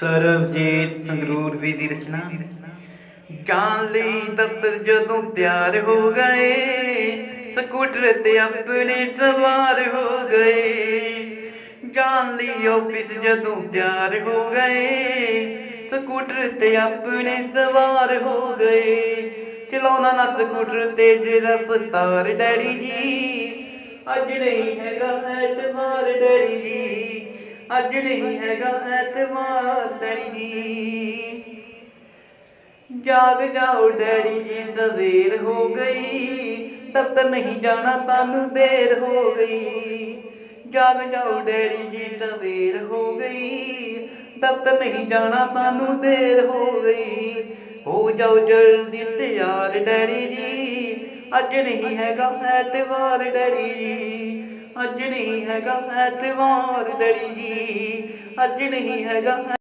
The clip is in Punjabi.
ਸਰਬਜੀਤ ਸੰਗਰੂਰ ਵੀ ਦੀ ਰਚਨਾ। ਜਾਣ ਲਈ ਦਫ਼ਤਰ ਜਦੋਂ ਤਿਆਰ ਹੋ ਗਏ, ਸਕੂਟਰ ਤੇ ਆਪਣੇ ਸਵਾਰ ਹੋ ਗਏ। ਜਾਣ ਲਈ ਆਫਿਸ ਜਦੋਂ ਤਿਆਰ ਹੋ ਗਏ, ਸਕੂਟਰ ਤੇ ਆਪਣੇ ਸਵਾਰ ਹੋ ਗਏ। ਚਲਾਉਣਾ ਨਾ ਸਕੂਟਰ ਤੇਜ਼ ਰਫ਼ਤਾਰ ਡੈਡੀ ਜੀ, ਅੱਜ ਨਹੀਂ ਹੈਗਾ ਅੱਜ ਨਹੀਂ ਹੈਗਾ ਐਤਵਾਰ ਡੈਡੀ ਜੀ। ਜਾਗ ਜਾਓ ਡੈਡੀ ਜੀ ਸਵੇਰ ਹੋ ਗਈ। ਤੱਕ ਨਹੀਂ ਜਾਣਾ ਤੁਹਾਨੂੰ ਦੇਰ ਹੋ ਗਈ। ਜਾਗ ਜਾਓ ਡੈਡੀ ਜੀ ਸਵੇਰ ਹੋ ਗਈ। ਤੱਕ ਨਹੀਂ ਜਾਣਾ ਤੁਹਾਨੂੰ ਦੇਰ ਹੋ ਗਈ। ਹੋ ਜਾਓ ਜਲਦੀ ਤਿਆਰ ਡੈਡੀ ਜੀ। ਅੱਜ ਨਹੀਂ ਹੈਗਾ ਐਤਵਾਰ ਡੈਡੀ ਜੀ। ਅੱਜ ਨਹੀਂ ਹੈਗਾ ਐਤਵਾਰ ਡੈਡੀ ਜੀ। ਅੱਜ ਨਹੀਂ ਹੈਗਾ